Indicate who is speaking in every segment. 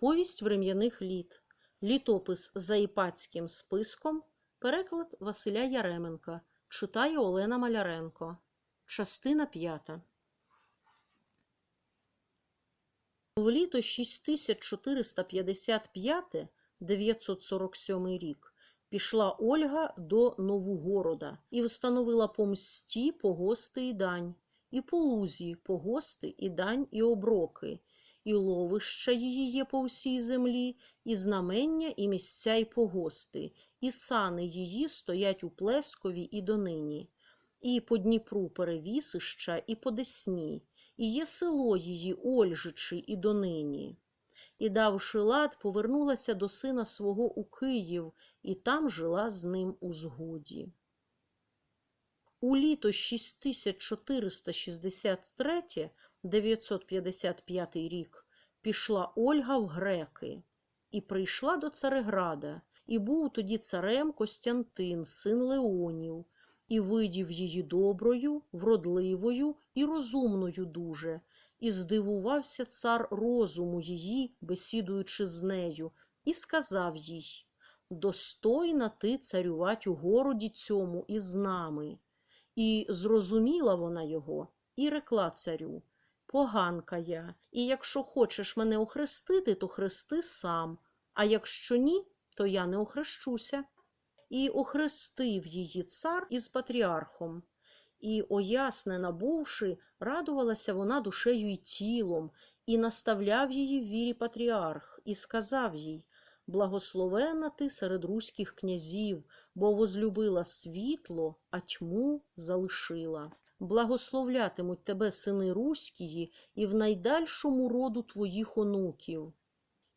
Speaker 1: Повість врем'яних літ. Літопис за іпатським списком. Переклад Василя Яременка. Читає Олена Маляренко. Частина п'ята. В літо 6455 947 рік пішла Ольга до Новогорода і встановила по мсті погости і дань, і по лузі погости і дань і оброки, і ловища її є по всій землі, і знамення, і місця, і погости, і сани її стоять у Плескові і донині, і по Дніпру перевісища, і по Десні, і є село її Ольжичі і донині. І давши лад, повернулася до сина свого у Київ, і там жила з ним у згоді. У літо 6463 955 рік пішла Ольга в греки і прийшла до Цареграда, і був тоді царем Костянтин, син Леонів, і видів її доброю, вродливою і розумною дуже, і здивувався цар розуму її, бесідуючи з нею, і сказав їй Достойна ти царювать у городі цьому і з нами. І зрозуміла вона його, і рекла царю Поганка я, і якщо хочеш мене охрестити, то хрести сам, а якщо ні, то я не охрещуся. І охрестив її цар із патріархом. І, ояснена бувши, радувалася вона душею й тілом, і наставляв її в вірі патріарх, і сказав їй Благословена ти серед руських князів, бо возлюбила світло, а тьму залишила. Благословлятимуть тебе сини руськії і в найдальшому роду твоїх онуків.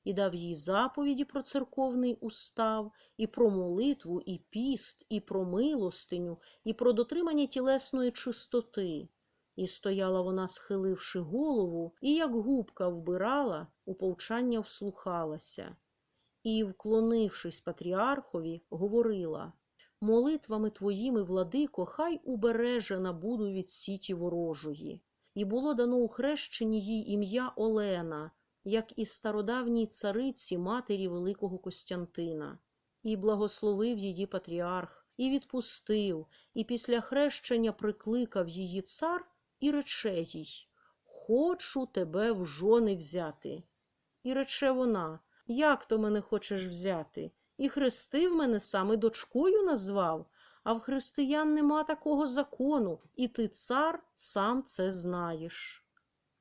Speaker 1: І дав їй заповіді про церковний устав, і про молитву, і піст, і про милостиню, і про дотримання тілесної чистоти. І стояла вона, схиливши голову, і як губка вбирала, у повчання вслухалася. І, вклонившись патріархові, говорила Молитвами твоїми, владико, хай убереже набуду від сіті ворожої. І було дано у хрещенні їй ім'я Олена, як і стародавній цариці матері Великого Костянтина, і благословив її патріарх, і відпустив, і після хрещення прикликав її цар і рече їй Хочу тебе в жони взяти. І рече вона Як то мене хочеш взяти? І хрестив мене саме дочкою назвав, а в християн нема такого закону, і ти, цар, сам це знаєш.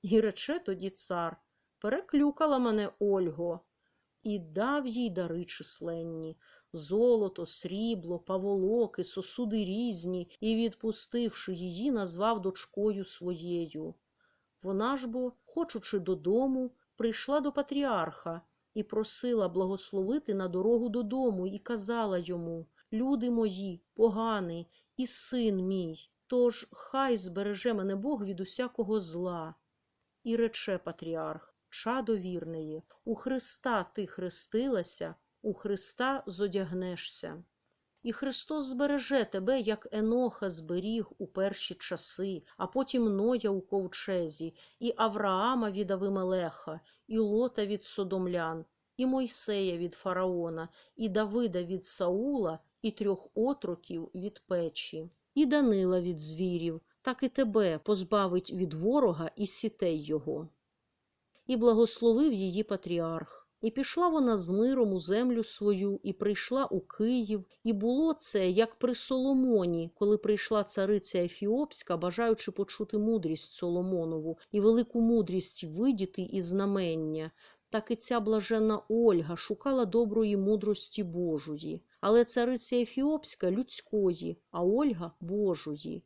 Speaker 1: І рече тоді цар переклюкала мене Ольго, і дав їй дари численні золото, срібло, паволоки, сосуди різні, і, відпустивши її, назвав дочкою своєю. Вона ж бо, хочучи додому, прийшла до патріарха і просила благословити на дорогу додому, і казала йому Люди мої, поганий, і син мій, тож хай збереже мене Бог від усякого зла. І рече патріарх чадо вірнеє, у Христа ти хрестилася, у Христа зодягнешся. І Христос збереже тебе, як Еноха зберіг у перші часи, а потім Ноя у ковчезі, і Авраама від Авимелеха, і Лота від Содомлян, і Мойсея від Фараона, і Давида від Саула, і трьох отроків від печі, і Данила від звірів, так і тебе позбавить від ворога і сітей його і благословив її патріарх. І пішла вона з миром у землю свою, і прийшла у Київ, і було це, як при Соломоні, коли прийшла цариця Ефіопська, бажаючи почути мудрість Соломонову і велику мудрість видіти і знамення. Так і ця блаженна Ольга шукала доброї мудрості Божої, але цариця Ефіопська людської, а Ольга Божої.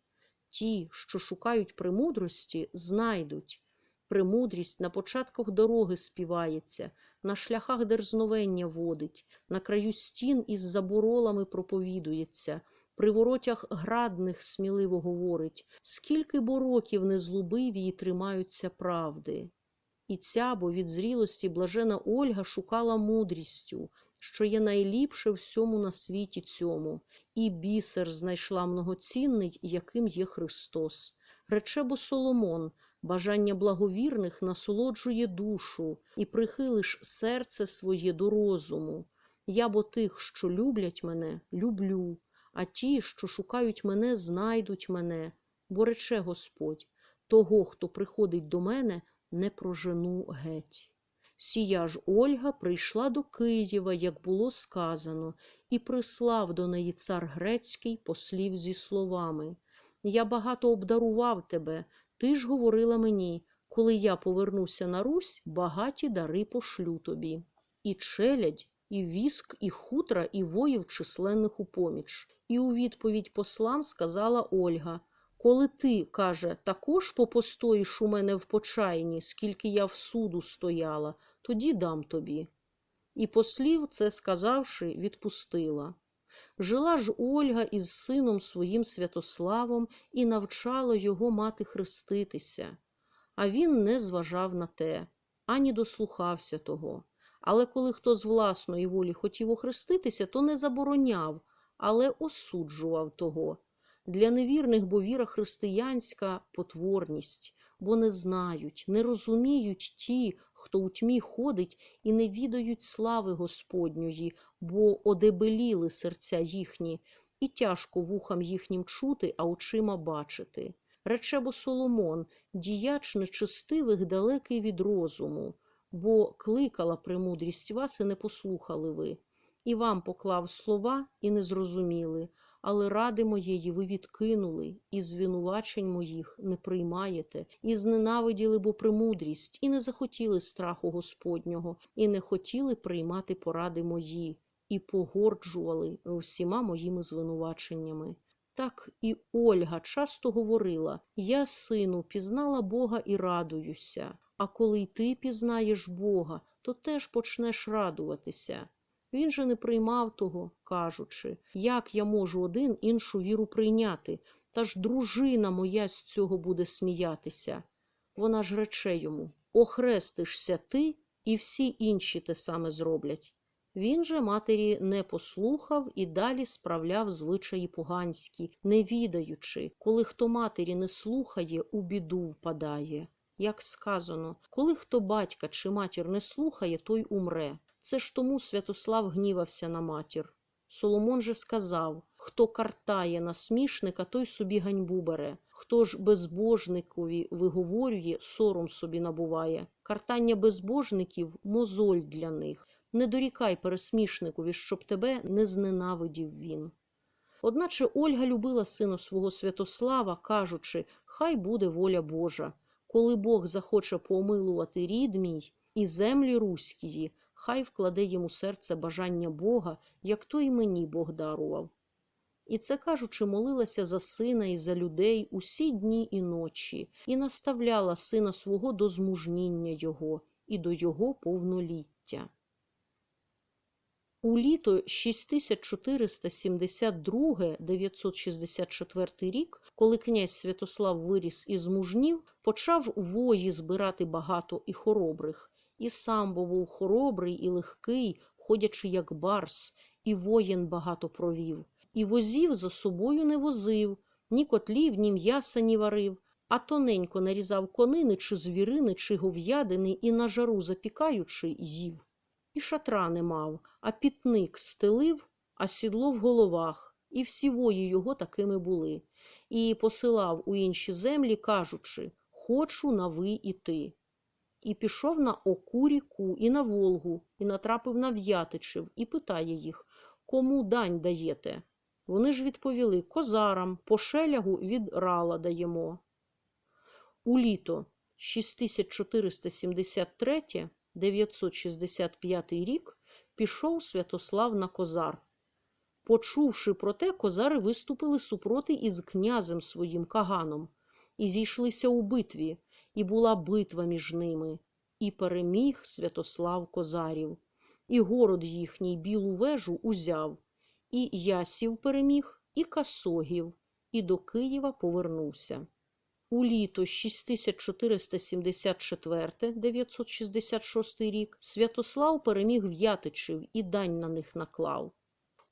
Speaker 1: Ті, що шукають премудрості, знайдуть. Премудрість на початках дороги співається, на шляхах дерзновення водить, на краю стін із заборолами проповідується, при воротях градних сміливо говорить, скільки бо років незлубиві тримаються правди. І ця бо від зрілості блажена Ольга шукала мудрістю, що є найліпше всьому на світі цьому, і бісер знайшла многоцінний, яким є Христос. Рече бо Соломон Бажання благовірних насолоджує душу і прихилиш серце своє до розуму. Я бо тих, що люблять мене, люблю, а ті, що шукають мене, знайдуть мене, бо рече Господь того, хто приходить до мене, не прожену геть. Сія ж Ольга прийшла до Києва, як було сказано, і прислав до неї цар грецький послів зі словами Я багато обдарував тебе, ти ж говорила мені, коли я повернуся на Русь, багаті дари пошлю тобі. І челядь, і віск, і хутра, і воїв численних у поміч. І у відповідь послам сказала Ольга коли ти, каже, також попостоїш у мене в почайні, скільки я в суду стояла, тоді дам тобі. І послів, це сказавши, відпустила. Жила ж Ольга із сином своїм Святославом і навчала його мати хреститися. А він не зважав на те, ані дослухався того. Але коли хто з власної волі хотів охреститися, то не забороняв, але осуджував того. Для невірних, бо віра християнська потворність, бо не знають, не розуміють ті, хто у тьмі ходить, і не відають слави Господньої, бо одебеліли серця їхні, і тяжко вухам їхнім чути, а очима бачити. Рече бо Соломон, діяч нечестивих далекий від розуму, бо кликала премудрість вас, і не послухали ви, і вам поклав слова, і не зрозуміли але ради моєї ви відкинули, і звинувачень моїх не приймаєте, і зненавиділи бо премудрість, і не захотіли страху Господнього, і не хотіли приймати поради мої, і погорджували всіма моїми звинуваченнями. Так і Ольга часто говорила Я, сину, пізнала Бога і радуюся, а коли й ти пізнаєш Бога, то теж почнеш радуватися. Він же не приймав того, кажучи, як я можу один іншу віру прийняти, та ж дружина моя з цього буде сміятися. Вона ж рече йому охрестишся ти, і всі інші те саме зроблять. Він же матері не послухав і далі справляв звичаї поганські, не відаючи, коли хто матері не слухає, у біду впадає. Як сказано, коли хто батька чи матір не слухає, той умре. Це ж тому Святослав гнівався на матір. Соломон же сказав хто картає насмішника, той собі ганьбу бере. Хто ж безбожникові виговорює, сором собі набуває. Картання безбожників мозоль для них. Не дорікай пересмішникові, щоб тебе не зненавидів він. Одначе Ольга любила сина свого Святослава, кажучи, хай буде воля Божа. Коли Бог захоче помилувати рід мій і землі руськії, хай вкладе йому серце бажання Бога, як то й мені Бог дарував. І це кажучи, молилася за сина і за людей усі дні і ночі, і наставляла сина свого до змужніння його і до його повноліття. У літо 6472-964 рік, коли князь Святослав виріс із мужнів, почав вої збирати багато і хоробрих, і сам був хоробрий і легкий, ходячи, як барс, і воїн багато провів, і возів за собою не возив, ні котлів, ні м'яса ні варив, а тоненько нарізав конини, чи звірини, чи гов'ядини, і на жару запікаючи, з'їв. І шатра не мав, а пітник стелив, а сідло в головах, і всі вої його такими були, і посилав у інші землі, кажучи Хочу на ви іти і пішов на Оку ріку і на Волгу, і натрапив на В'ятичів, і питає їх Кому дань даєте? Вони ж відповіли Козарам, по шелягу від рала даємо. У літо 6473 965 рік пішов Святослав на Козар. Почувши про те, козари виступили супроти із князем своїм Каганом і зійшлися у битві, і була битва між ними, і переміг Святослав Козарів, і город їхній білу вежу узяв, і ясів переміг, і касогів, і до Києва повернувся. У літо 6474 966 рік Святослав переміг В'ятичів і дань на них наклав.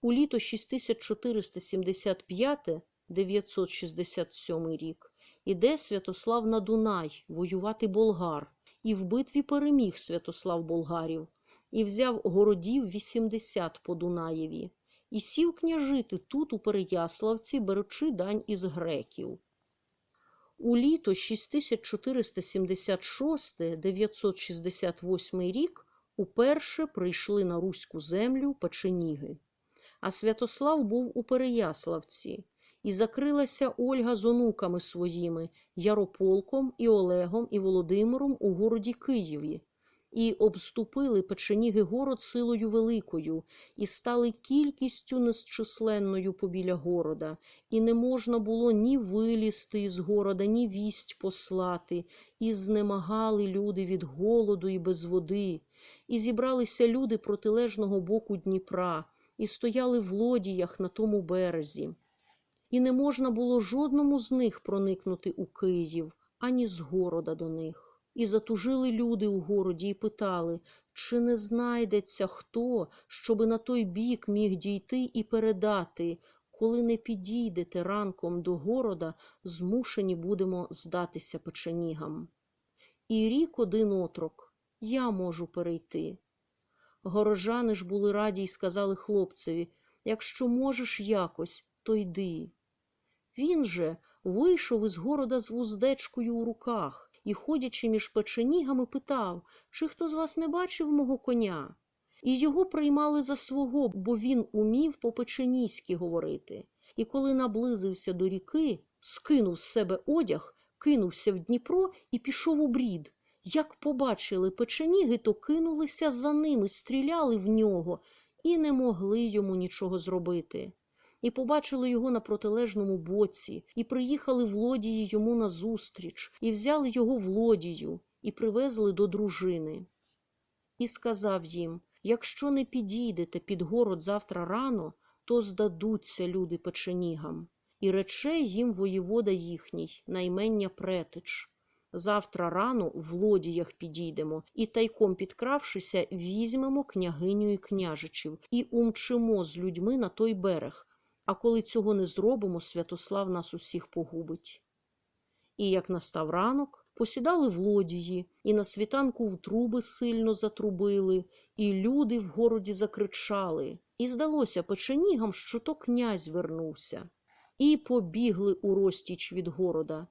Speaker 1: У літо 6475 967 рік Іде Святослав на Дунай воювати болгар, і в битві переміг Святослав болгарів, і взяв городів 80 по Дунаєві, і сів княжити тут, у Переяславці, беручи дань із греків. У літо 6476-968 рік уперше прийшли на руську землю печеніги. А Святослав був у Переяславці, і закрилася Ольга з онуками своїми Ярополком і Олегом і Володимиром у городі Києві, і обступили печеніги город силою великою, і стали кількістю незчисленною побіля города, і не можна було ні вилізти із города, ні вість послати, і знемагали люди від голоду і без води, і зібралися люди протилежного боку Дніпра, і стояли в лодіях на тому березі. І не можна було жодному з них проникнути у Київ, ані з города до них. І затужили люди у городі і питали, чи не знайдеться хто, щоби на той бік міг дійти і передати, коли не підійдете ранком до города, змушені будемо здатися печенігам. І рік один отрок, я можу перейти. Горожани ж були раді й сказали хлопцеві, якщо можеш якось, то йди. Він же вийшов із города з вуздечкою у руках і, ходячи між печенігами, питав, чи хто з вас не бачив мого коня. І його приймали за свого, бо він умів по-печеніськи говорити. І коли наблизився до ріки, скинув з себе одяг, кинувся в Дніпро і пішов у брід. Як побачили печеніги, то кинулися за ними, стріляли в нього і не могли йому нічого зробити. І побачили його на протилежному боці, і приїхали в лодії йому назустріч, і взяли його в лодію, і привезли до дружини. І сказав їм якщо не підійдете під город завтра рано, то здадуться люди печенігам. І рече їм воєвода їхній, наймення претич. Завтра рано в лодіях підійдемо і, тайком підкравшися, візьмемо княгиню і княжичів і умчимо з людьми на той берег. А коли цього не зробимо, Святослав нас усіх погубить. І як настав ранок, посідали в лодії, і на світанку в труби сильно затрубили, і люди в городі закричали, і здалося печенігам, що то князь вернувся, і побігли у розтіч від города.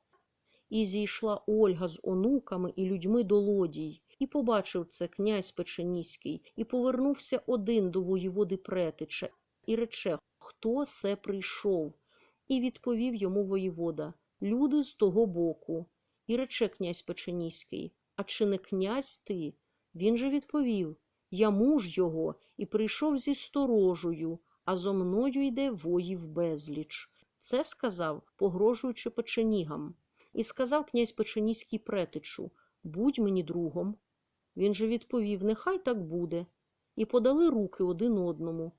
Speaker 1: І зійшла Ольга з онуками і людьми до лодій, і побачив це князь Печеніський, і повернувся один до воєводи Претича, і рече, хто се прийшов. І відповів йому воєвода люди з того боку. І рече князь Печеніський А чи не князь ти? Він же відповів Я муж його, і прийшов зі сторожею, а зо мною йде воїв безліч. Це сказав, погрожуючи печенігам. І сказав князь Печеніський претичу Будь мені другом. Він же відповів Нехай так буде. І подали руки один одному.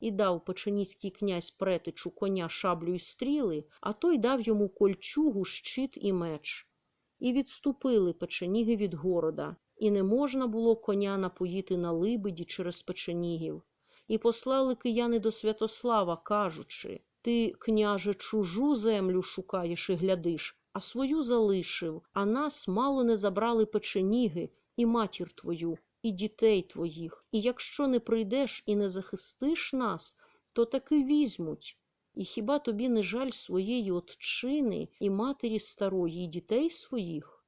Speaker 1: І дав печеніський князь претичу коня шаблю й стріли, а той дав йому кольчугу, щит і меч. І відступили печеніги від города, і не можна було коня напоїти на либеді через печенігів. І послали кияни до Святослава, кажучи Ти, княже, чужу землю шукаєш і глядиш, а свою залишив, а нас мало не забрали печеніги і матір твою, і дітей твоїх. І якщо не прийдеш і не захистиш нас, то таки візьмуть. І хіба тобі не жаль своєї отчини і матері старої, і дітей своїх?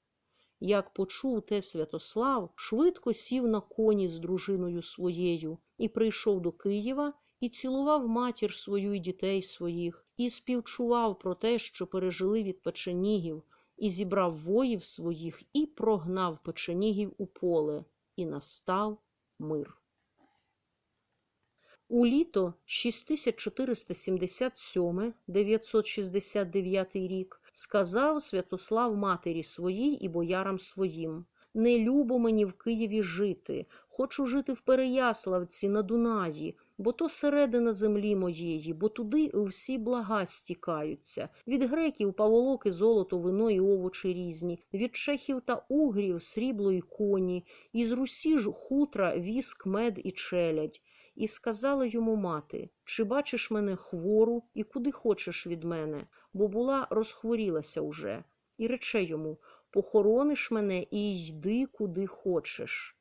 Speaker 1: Як почув те Святослав, швидко сів на коні з дружиною своєю і прийшов до Києва і цілував матір свою і дітей своїх, і співчував про те, що пережили від печенігів, і зібрав воїв своїх, і прогнав печенігів у поле, і настав мир. У літо 6477-969 рік сказав Святослав матері своїй і боярам своїм Не любо мені в Києві жити, хочу жити в Переяславці на Дунаї, бо то середина землі моєї, бо туди всі блага стікаються. Від греків паволоки, золото, вино і овочі різні, від чехів та угрів срібло й коні, із Русі ж хутра, віск, мед і челядь. І сказала йому мати Чи бачиш мене хвору і куди хочеш від мене, бо була розхворілася уже. і рече йому Похорониш мене і йди куди хочеш.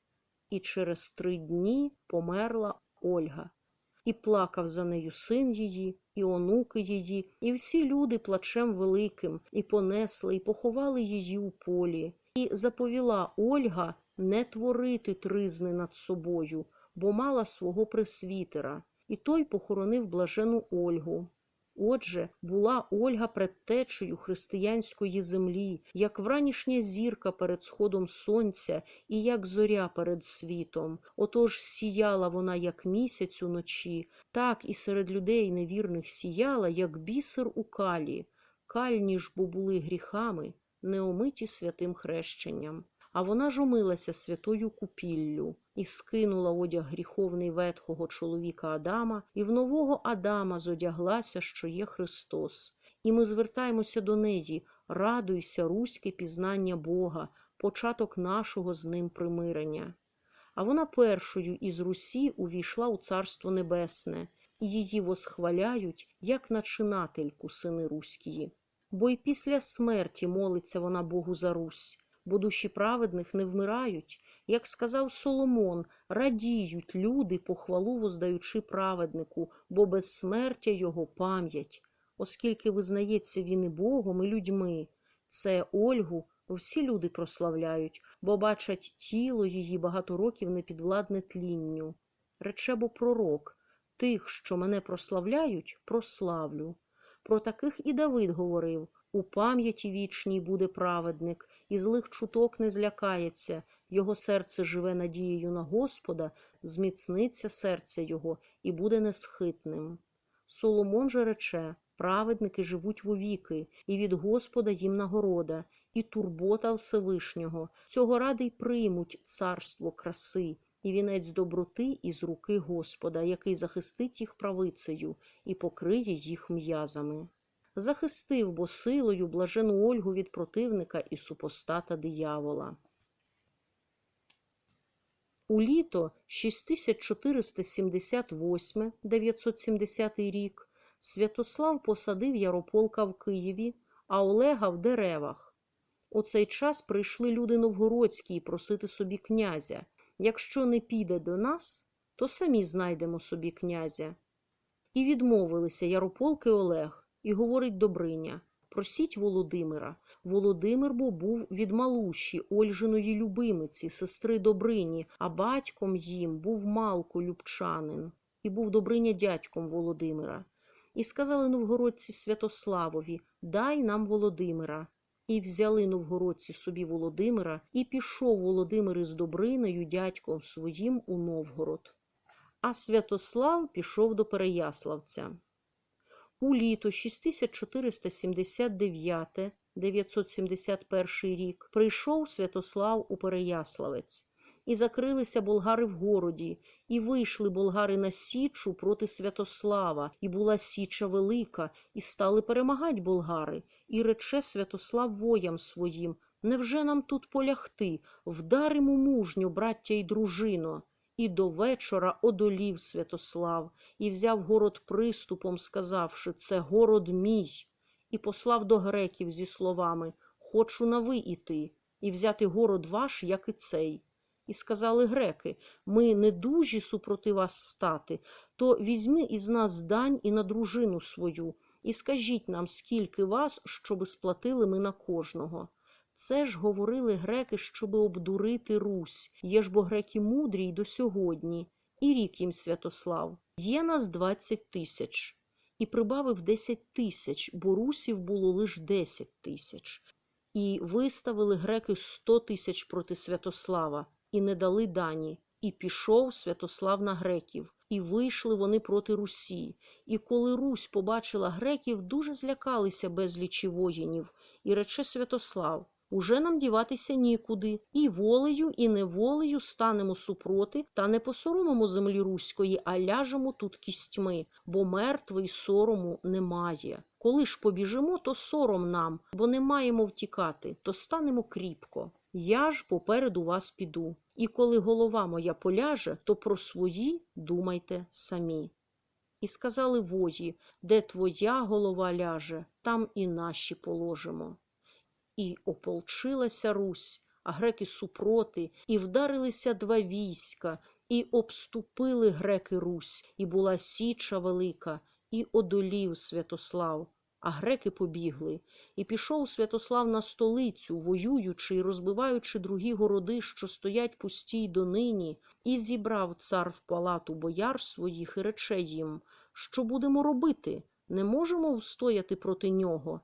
Speaker 1: І через три дні померла Ольга. І плакав за нею син її, і онуки її, і всі люди плачем великим, і понесли, і поховали її у полі. І заповіла Ольга не творити тризни над собою, бо мала свого присвітера, і той похоронив блажену Ольгу. Отже, була Ольга предтечею християнської землі, як вранішня зірка перед сходом сонця і як зоря перед світом. Отож сіяла вона, як місяць уночі, так і серед людей невірних сіяла, як бісер у калі, кальні ж бо були гріхами, не омиті святим хрещенням. А вона ж омилася святою купіллю і скинула одяг гріховний ветхого чоловіка Адама, і в нового Адама зодяглася, що є Христос. І ми звертаємося до неї, радуйся, руське пізнання Бога, початок нашого з ним примирення. А вона першою із Русі увійшла у Царство Небесне, і її восхваляють, як начинательку сини Руськії. Бо й після смерті молиться вона Богу за Русь бо душі праведних не вмирають. Як сказав Соломон, радіють люди, похвалу воздаючи праведнику, бо безсмертя його пам'ять, оскільки визнається він і Богом, і людьми. Це Ольгу всі люди прославляють, бо бачать тіло її багато років непідвладне тлінню. Рече бо пророк тих, що мене прославляють, прославлю. Про таких і Давид говорив у пам'яті вічній буде праведник, і злих чуток не злякається, його серце живе надією на Господа, зміцниться серце його і буде несхитним. Соломон же рече праведники живуть вовіки, і від Господа їм нагорода, і турбота Всевишнього. Цього ради й приймуть царство краси, і вінець доброти із руки Господа, який захистить їх правицею і покриє їх м'язами захистив бо силою блажену Ольгу від противника і супостата диявола. У літо 6478 970 рік Святослав посадив Ярополка в Києві, а Олега в деревах. У цей час прийшли люди новгородські просити собі князя. Якщо не піде до нас, то самі знайдемо собі князя. І відмовилися Ярополк і Олег і говорить Добриня Просіть Володимира. Володимир бо був від Малуші, Ольжиної любимиці, сестри Добрині, а батьком їм був Малко Любчанин, і був Добриня дядьком Володимира. І сказали новгородці Святославові Дай нам Володимира. І взяли новгородці собі Володимира, і пішов Володимир із Добриною, дядьком своїм у Новгород. А Святослав пішов до Переяславця. У літо 6479 971 рік прийшов Святослав у Переяславець, і закрилися болгари в городі, і вийшли болгари на Січу проти Святослава, і була Січа велика, і стали перемагать болгари, і рече Святослав воям своїм Невже нам тут полягти? Вдаримо мужньо, браття й дружино. І до вечора одолів Святослав, і взяв город приступом, сказавши це город мій, і послав до греків зі словами Хочу на ви іти, і взяти город ваш, як і цей. І сказали греки ми не дужі супроти вас стати, то візьми із нас дань і на дружину свою, і скажіть нам, скільки вас, щоби сплатили ми на кожного. Це ж говорили греки, щоби обдурити Русь. Є ж бо греки мудрі й до сьогодні, і рік їм Святослав. Є нас двадцять тисяч, і прибавив десять тисяч, бо русів було лиш десять тисяч. І виставили греки сто тисяч проти Святослава, і не дали дані. І пішов Святослав на греків, і вийшли вони проти Русі. І коли Русь побачила греків, дуже злякалися безлічі воїнів, і рече Святослав Уже нам діватися нікуди, і волею, і неволею станемо супроти, та не посоромимо землі руської, а ляжемо тут кістьми, бо мертвий сорому немає. Коли ж побіжимо, то сором нам, бо не маємо втікати, то станемо кріпко. Я ж попереду вас піду. І коли голова моя поляже, то про свої думайте самі. І сказали вої, де твоя голова ляже, там і наші положимо. І ополчилася Русь, а греки супроти, і вдарилися два війська, і обступили греки Русь, і була січа велика, і одолів Святослав. А греки побігли, і пішов Святослав на столицю, воюючи і розбиваючи другі городи, що стоять пусті й донині, і зібрав цар в палату бояр своїх і рече їм, що будемо робити? Не можемо встояти проти нього.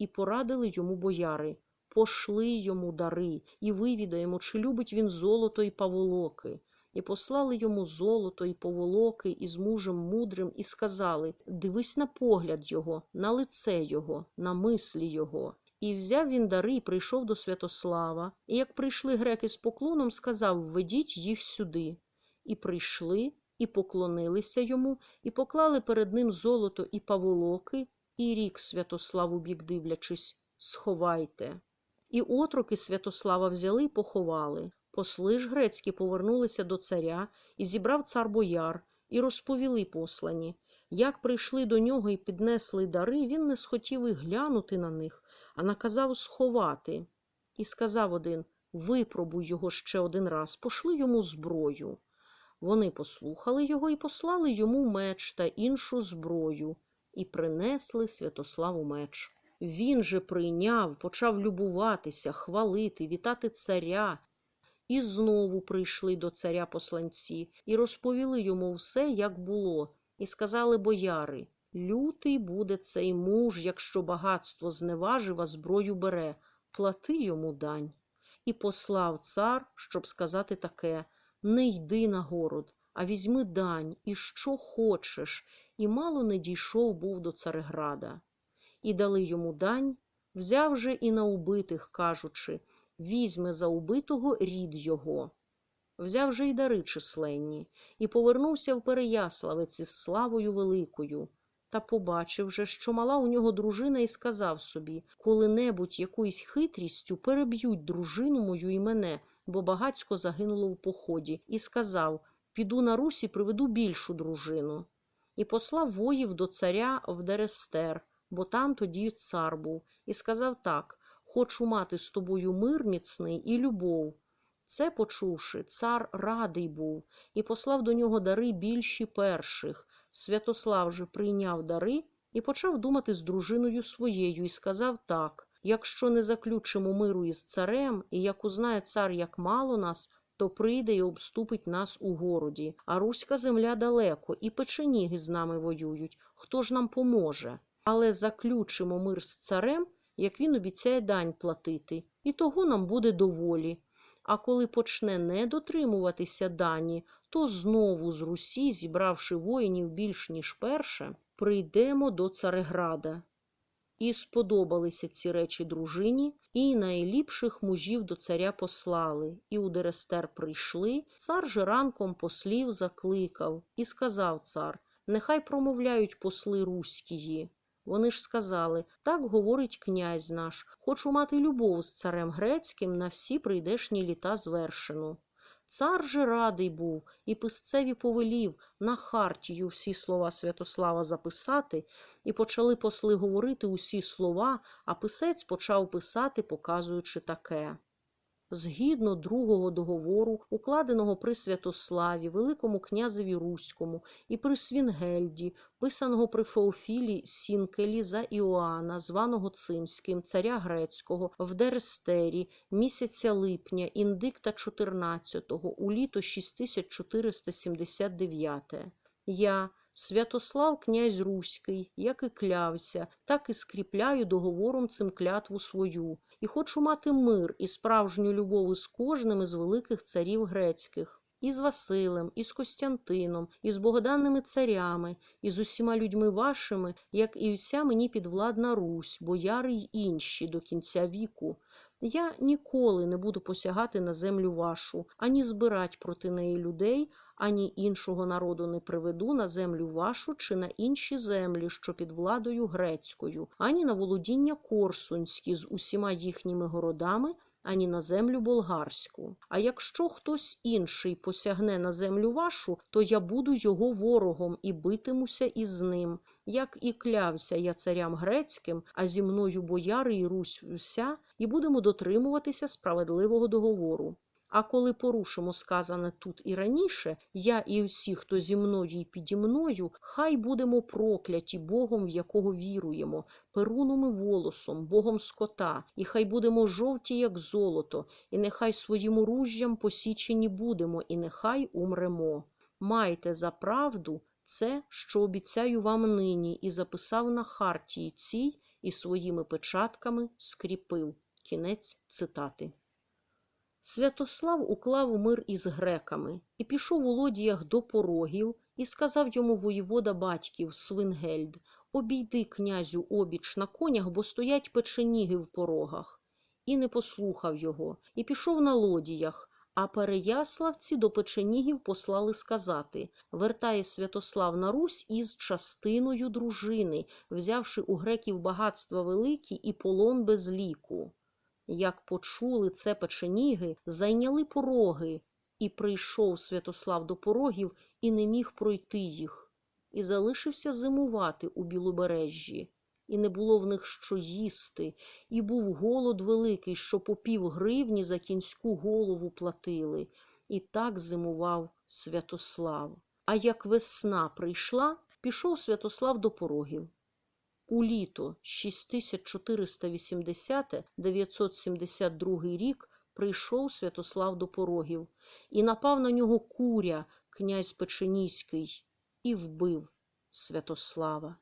Speaker 1: І порадили йому бояри пошли йому дари, і вивідаємо, чи любить він золото й паволоки. І послали йому золото і поволоки із мужем мудрим, і сказали Дивись на погляд його, на лице його, на мислі його. І взяв він дари і прийшов до Святослава. І як прийшли греки з поклоном, сказав Введіть їх сюди. І прийшли, і поклонилися йому, і поклали перед ним золото і паволоки, і рік Святослав у бік дивлячись Сховайте. І отроки Святослава взяли й поховали. Посли ж грецькі повернулися до царя, і зібрав цар бояр, і розповіли послані. Як прийшли до нього і піднесли дари, він не схотів і глянути на них, а наказав сховати. І сказав один Випробуй його ще один раз, пошли йому зброю. Вони послухали його і послали йому меч та іншу зброю, і принесли Святославу меч. Він же прийняв, почав любуватися, хвалити, вітати царя. І знову прийшли до царя посланці і розповіли йому все, як було, і сказали бояри Лютий буде цей муж, якщо багатство зневажив, а зброю бере, плати йому дань. І послав цар, щоб сказати таке Не йди на город, а візьми дань, і що хочеш, і мало не дійшов був до Цареграда і дали йому дань, взяв же і на убитих, кажучи візьме за убитого рід його. Взяв же й дари численні, і повернувся в Переяславець із славою великою. Та побачив же, що мала у нього дружина, і сказав собі коли-небудь якоюсь хитрістю переб'ють дружину мою і мене, бо багацько загинуло в поході, і сказав Піду на Русь і приведу більшу дружину. І послав воїв до царя в Дерестер, бо там тоді цар був, і сказав так Хочу мати з тобою мир міцний і любов. Це, почувши, цар радий був і послав до нього дари більші перших. Святослав же прийняв дари і почав думати з дружиною своєю, і сказав так якщо не заключимо миру із царем, і як узнає цар, як мало нас, то прийде і обступить нас у городі. А руська земля далеко, і печеніги з нами воюють. Хто ж нам поможе? Але заключимо мир з царем, як він обіцяє дань платити, і того нам буде доволі. А коли почне не дотримуватися дані, то знову з Русі, зібравши воїнів більш ніж перше, прийдемо до Цареграда. І сподобалися ці речі дружині, і найліпших мужів до царя послали, і у Дерестер прийшли. Цар же ранком послів закликав, і сказав цар Нехай промовляють посли руськії. Вони ж сказали так говорить князь наш, хочу мати любов з царем грецьким на всі прийдешні літа звершену. Цар же радий був і писцеві повелів на хартію всі слова Святослава записати, і почали посли говорити усі слова, а писець почав писати, показуючи таке. Згідно другого договору, укладеного при Святославі, Великому князеві Руському і при Свінгельді, писаного при Феофілі Сінкелі за Іоанна, званого Цимським, царя грецького, в Дерестері, місяця липня, індикта 14-го, у літо 6479. Я, Святослав, князь Руський, як і клявся, так і скріпляю договором цим клятву свою, і хочу мати мир і справжню любов із кожним із великих царів грецьких, і з Василем, і з Костянтином, і з богоданними царями, і з усіма людьми вашими, як і вся мені підвладна Русь, бояри й інші до кінця віку. Я ніколи не буду посягати на землю вашу, ані збирать проти неї людей, ані іншого народу не приведу на землю вашу чи на інші землі, що під владою грецькою, ані на володіння корсунські з усіма їхніми городами ані на землю болгарську. А якщо хтось інший посягне на землю вашу, то я буду його ворогом і битимуся із ним, як і клявся я царям грецьким, а зі мною бояри і Русь вся, і будемо дотримуватися справедливого договору. А коли порушимо сказане тут і раніше, я і всі, хто зі мною і піді мною, хай будемо прокляті Богом, в якого віруємо, перуном волосом, Богом скота, і хай будемо жовті, як золото, і нехай своїм оружжям посічені будемо, і нехай умремо. Майте за правду це, що обіцяю вам нині, і записав на хартії цій, і своїми печатками скріпив. Кінець цитати. Святослав уклав мир із греками і пішов у лодіях до порогів, і сказав йому воєвода батьків Свингельд Обійди, князю, обіч на конях, бо стоять печеніги в порогах. І не послухав його, і пішов на лодіях. А переяславці до печенігів послали сказати вертає Святослав на Русь із частиною дружини, взявши у греків багатства великі і полон без ліку. Як почули це печеніги, зайняли пороги, і прийшов Святослав до порогів і не міг пройти їх, і залишився зимувати у білобережжі, і не було в них що їсти, і був голод великий, що по пів гривні за кінську голову платили, і так зимував Святослав. А як весна прийшла, пішов Святослав до порогів. У літо 6480-972 рік прийшов Святослав до порогів, і напав на нього куря, князь Печеніський, і вбив Святослава.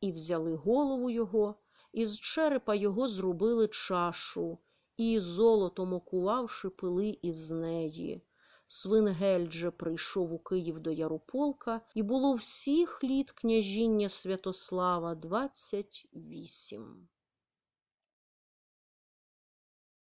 Speaker 1: І взяли голову його, і з черепа його зробили чашу, і золотом окувавши пили із неї. Свингельд же прийшов у Київ до Ярополка, і було всіх літ княжіння Святослава двадцять вісім.